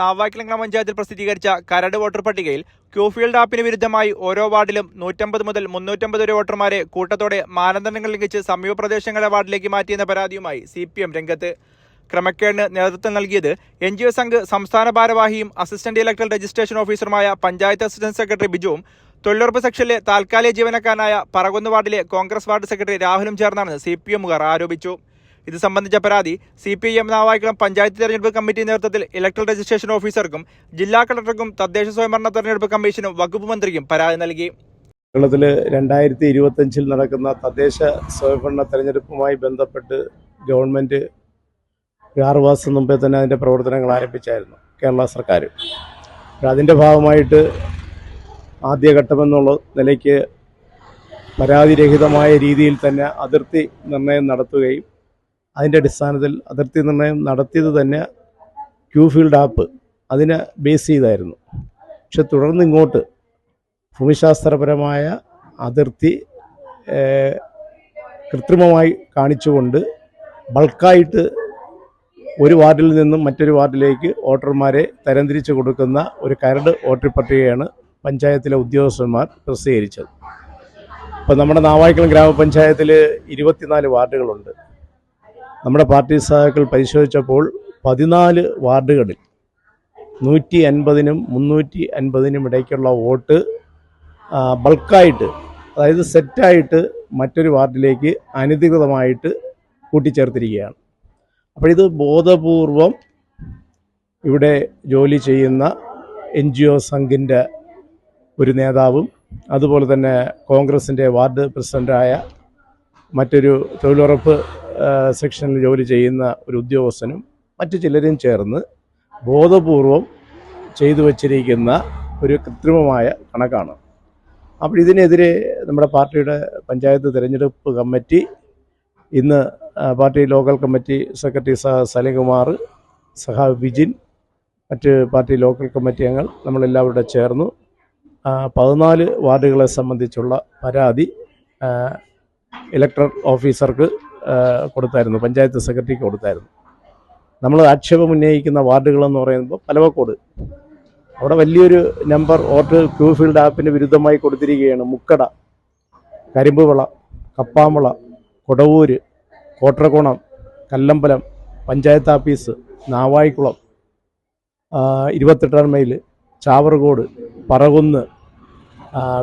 നാവാക്കിലങ്ങ പഞ്ചായത്തിൽ പ്രസിദ്ധീകരിച്ച കരട് വോട്ടർ പട്ടികയിൽ ക്യൂഫീൽഡ് ആപ്പിന് വിരുദ്ധമായി ഓരോ വാർഡിലും നൂറ്റമ്പത് മുതൽ മുന്നൂറ്റമ്പത് വരെ വോട്ടർമാരെ കൂട്ടത്തോടെ മാനദണ്ഡങ്ങൾ ലംഘിച്ച് സമീപ പ്രദേശങ്ങളെ വാർഡിലേക്ക് മാറ്റിയെന്ന പരാതിയുമായി സി പി എം രംഗത്ത്. ക്രമക്കേടിന് നേതൃത്വം നൽകിയത് എൻ ജി ഒ സംഘ് സംസ്ഥാന ഭാരവാഹിയും അസിസ്റ്റന്റ് ഇലക്ടറൽ രജിസ്ട്രേഷൻ ഓഫീസറുമായ പഞ്ചായത്ത് അസിസ്റ്റന്റ് സെക്രട്ടറി ബിജുവും തൊഴിലുറപ്പ് സെക്ഷനിലെ താൽക്കാലിക ജീവനക്കാരനായ പറകുന്ന് വാർഡിലെ കോൺഗ്രസ് വാർഡ് സെക്രട്ടറി രാഹുലും ചേർന്നാണെന്ന് സി പി എമ്മുകാർ ആരോപിച്ചു. ഇത് സംബന്ധിച്ച പരാതി C P M Navaikulam panchayat തെരഞ്ഞെടുപ്പ് കമ്മിറ്റി നേതൃത്വത്തിൽ ഇലക്ട്രൽ രജിസ്ട്രേഷൻ ഓഫീസർക്കും ജില്ലാ കളക്ടർക്കും തദ്ദേശ സ്വയംഭരണ തെരഞ്ഞെടുപ്പ് കമ്മീഷനും വകുപ്പ് മന്ത്രിക്കും പരാതി നൽകി. കേരളത്തിൽ രണ്ടായിരത്തി ഇരുപത്തഞ്ചിൽ നടക്കുന്ന തദ്ദേശ സ്വയംഭരണ തെരഞ്ഞെടുപ്പുമായി ബന്ധപ്പെട്ട് ഗവൺമെന്റ് ഒരു ആറ് മാസം മുമ്പേ തന്നെ അതിന്റെ പ്രവർത്തനങ്ങൾ ആരംഭിച്ചായിരുന്നു കേരള സർക്കാർ. അതിന്റെ ഭാഗമായിട്ട് ആദ്യഘട്ടമെന്നുള്ള നിലയ്ക്ക് പരാതിരഹിതമായ രീതിയിൽ തന്നെ അതിർത്തി നിർണയം നടത്തുകയും അതിന്റെ അടിസ്ഥാനത്തിൽ അതിർത്തി നിർണയം നടത്തിയത് തന്നെ ക്യൂ ഫീൽഡ് ആപ്പ് അതിനെ ബേസ് ചെയ്തായിരുന്നു. പക്ഷെ തുടർന്ന് ഇങ്ങോട്ട് ഭൂമിശാസ്ത്രപരമായ അതിർത്തി കൃത്രിമമായി കാണിച്ചുകൊണ്ട് ബൾക്കായിട്ട് ഒരു വാർഡിൽ നിന്നും മറ്റൊരു വാർഡിലേക്ക് വോട്ടർമാരെ തരംതിരിച്ച് കൊടുക്കുന്ന ഒരു കരട് വോട്ടർ പട്ടികയാണ് പഞ്ചായത്തിലെ ഉദ്യോഗസ്ഥന്മാർ പ്രസിദ്ധീകരിച്ചത്. ഇപ്പം നമ്മുടെ നാവായിക്കുളം ഗ്രാമപഞ്ചായത്തിൽ ഇരുപത്തിനാല് വാർഡുകളുണ്ട്. നമ്മുടെ പാർട്ടി സഹാക്കൾ പരിശോധിച്ചപ്പോൾ പതിനാല് വാർഡുകളിൽ നൂറ്റി അൻപതിനും മുന്നൂറ്റി അൻപതിനും ഇടയ്ക്കുള്ള വോട്ട് ബൾക്കായിട്ട് അതായത് സെറ്റായിട്ട് മറ്റൊരു വാർഡിലേക്ക് അനധികൃതമായിട്ട് കൂട്ടിച്ചേർത്തിരിക്കുകയാണ്. അപ്പോൾ ഇത് ബോധപൂർവം ഇവിടെ ജോലി ചെയ്യുന്ന എൻ ജി ഒ സംഘിന്റെ ഒരു നേതാവും അതുപോലെ തന്നെ കോൺഗ്രസിന്റെ വാർഡ് പ്രസിഡന്റായ മറ്റൊരു തൊഴിലുറപ്പ് സെക്ഷനിൽ ജോലി ചെയ്യുന്ന ഒരു ഉദ്യോഗസ്ഥനും മറ്റു ചിലരും ചേർന്ന് ബോധപൂർവം ചെയ്തു വച്ചിരിക്കുന്ന ഒരു കൃത്രിമമായ കണക്കാണ്. അപ്പോൾ ഇതിനെതിരെ നമ്മുടെ പാർട്ടിയുടെ പഞ്ചായത്ത് തിരഞ്ഞെടുപ്പ് കമ്മിറ്റി ഇന്ന് പാർട്ടി ലോക്കൽ കമ്മിറ്റി സെക്രട്ടറി സഹ സലികുമാർ സഹ വിജിൻ മറ്റ് പാർട്ടി ലോക്കൽ കമ്മിറ്റി അംഗങ്ങൾ നമ്മളെല്ലാവരുടെ ചേർന്നു. പതിനാല് വാർഡുകളെ സംബന്ധിച്ചുള്ള പരാതി ഇലക്ടർ ഓഫീസർക്ക് കൊടുത്തായിരുന്നു. പഞ്ചായത്ത് സെക്രട്ടറിക്ക് കൊടുത്തായിരുന്നു. നമ്മൾ ആക്ഷേപം ഉന്നയിക്കുന്ന വാർഡുകളെന്ന് പറയുമ്പോൾ പലവക്കോട്. അവിടെ വലിയൊരു നമ്പർ വോട്ട് ക്യൂ ഫീൽഡ് ആപ്പിന് വിരുദ്ധമായി കൊടുത്തിരിക്കുകയാണ്. മുക്കട കരിമ്പുവിള കപ്പാമ്പള കൊടവൂര് കോട്ടറക്കോണം കല്ലമ്പലം പഞ്ചായത്ത് ആഫീസ് നാവായിക്കുളം ഇരുപത്തെട്ടാം മൈൽ ചാവറുകോട് പറകുന്ന്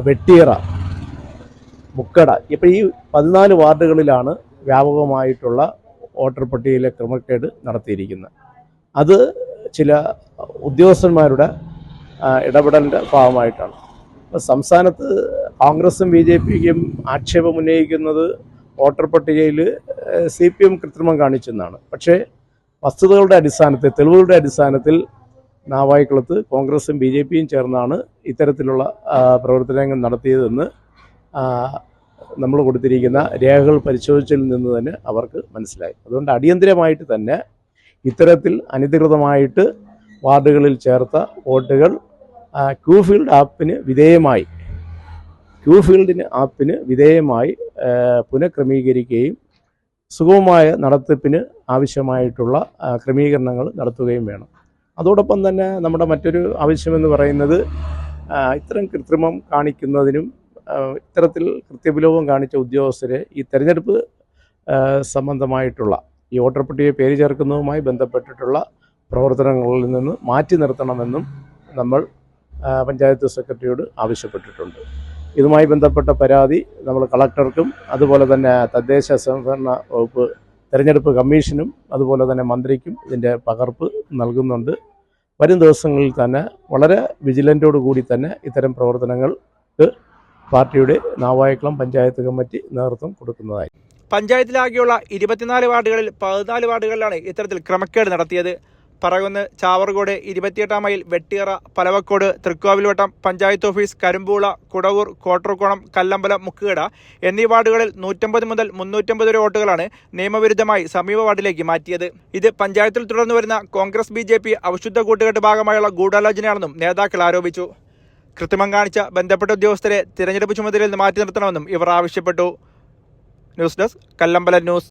വെട്ടിയറ മുക്കട. ഇപ്പം ഈ പതിനാല് വാർഡുകളിലാണ് വ്യാപകമായിട്ടുള്ള വോട്ടർ പട്ടികയിലെ ക്രമക്കേട് നടത്തിയിരിക്കുന്നത് അത് ചില ഉദ്യോഗസ്ഥന്മാരുടെ ഇടപെടലിന്റെ ഭാഗമായിട്ടാണ്. അപ്പോൾ സംസ്ഥാനത്ത് കോൺഗ്രസും ബി ജെ പിക്കും ആക്ഷേപം ഉന്നയിക്കുന്നത് വോട്ടർ പട്ടികയിൽ സി പി എം കൃത്രിമം കാണിച്ചെന്നാണ്. പക്ഷേ വസ്തുതകളുടെ അടിസ്ഥാനത്തിൽ തെളിവുകളുടെ അടിസ്ഥാനത്തിൽ നാവായിക്കുളത്ത് കോൺഗ്രസും ബി ജെ പിയും ചേർന്നാണ് ഇത്തരത്തിലുള്ള പ്രവർത്തനങ്ങൾ നടത്തിയതെന്ന് നമ്മൾ കൊടുത്തിരിക്കുന്ന രേഖകൾ പരിശോധിച്ചതിൽ നിന്ന് തന്നെ അവർക്ക് മനസ്സിലായി. അതുകൊണ്ട് അടിയന്തിരമായിട്ട് തന്നെ ഇത്തരത്തിൽ അനധികൃതമായിട്ട് വാർഡുകളിൽ ചേർത്ത വോട്ടുകൾ ക്യൂ ഫീൽഡ് ആപ്പിന് വിധേയമായി ക്യൂ ഫീൽഡിന് ആപ്പിന് വിധേയമായി പുനഃക്രമീകരിക്കുകയും സുഗമമായ നടത്തിപ്പിന് ആവശ്യമായിട്ടുള്ള ക്രമീകരണങ്ങൾ നടത്തുകയും വേണം. അതോടൊപ്പം തന്നെ നമ്മുടെ മറ്റൊരു ആവശ്യമെന്ന് പറയുന്നത് ഇത്തരം കൃത്രിമം കാണിക്കുന്നതിനും ഇത്തരത്തിൽ കൃത്യവിലോപം കാണിച്ച ഉദ്യോഗസ്ഥരെ ഈ തെരഞ്ഞെടുപ്പ് സംബന്ധമായിട്ടുള്ള ഈ വോട്ടർ പട്ടികയെ പേര് ചേർക്കുന്നതുമായി ബന്ധപ്പെട്ടിട്ടുള്ള പ്രവർത്തനങ്ങളിൽ നിന്ന് മാറ്റി നിർത്തണമെന്നും നമ്മൾ പഞ്ചായത്ത് സെക്രട്ടറിയോട് ആവശ്യപ്പെട്ടിട്ടുണ്ട്. ഇതുമായി ബന്ധപ്പെട്ട പരാതി നമ്മൾ കളക്ടർക്കും അതുപോലെ തന്നെ തദ്ദേശ സ്വയംഭരണ വകുപ്പ് തെരഞ്ഞെടുപ്പ് കമ്മീഷനും അതുപോലെ തന്നെ മന്ത്രിക്കും ഇതിന്റെ പകർപ്പ് നൽകുന്നുണ്ട്. വരും ദിവസങ്ങളിൽ തന്നെ വളരെ വിജിലന്റോടു കൂടി തന്നെ ഇത്തരം പ്രവർത്തനങ്ങൾക്ക് പാർട്ടിയുടെ നാവായക്കുളം പഞ്ചായത്ത് കമ്മിറ്റി നേതൃത്വം കൊടുക്കുന്നതായി. പഞ്ചായത്തിലാകെയുള്ള ഇരുപത്തിനാല് വാർഡുകളിൽ പതിനാല് വാർഡുകളിലാണ് ഇത്തരത്തിൽ ക്രമക്കേട് നടത്തിയത്. പറകുന്ന് ചാവർകോട് ഇരുപത്തിയെട്ടാം മൈൽ വെട്ടിയറ പലവക്കോട് തൃക്കോവിൽവട്ടം പഞ്ചായത്ത് ഓഫീസ് കരുമ്പൂള കുടവൂർ കോട്ടർക്കോണം കല്ലമ്പലം മുക്കുകട എന്നീ വാർഡുകളിൽ നൂറ്റമ്പത് മുതൽ മുന്നൂറ്റമ്പത് വരെ വോട്ടുകളാണ് നിയമവിരുദ്ധമായി സമീപ വാർഡിലേക്ക് മാറ്റിയത്. ഇത് പഞ്ചായത്തിൽ തുടർന്നു വരുന്ന കോൺഗ്രസ് ബി ജെ പി അവിശുദ്ധ കൂട്ടുകെട്ട് ഭാഗമായുള്ള ഗൂഢാലോചനയാണെന്നും നേതാക്കൾ ആരോപിച്ചു. കൃത്രിമം കാണിച്ച ബന്ധപ്പെട്ട ഉദ്യോഗസ്ഥരെ തിരഞ്ഞെടുപ്പ് ചുമതലയിൽ നിന്ന് മാറ്റി നിർത്തണമെന്നും ഇവർ ആവശ്യപ്പെട്ടു. News desk Kallambala news.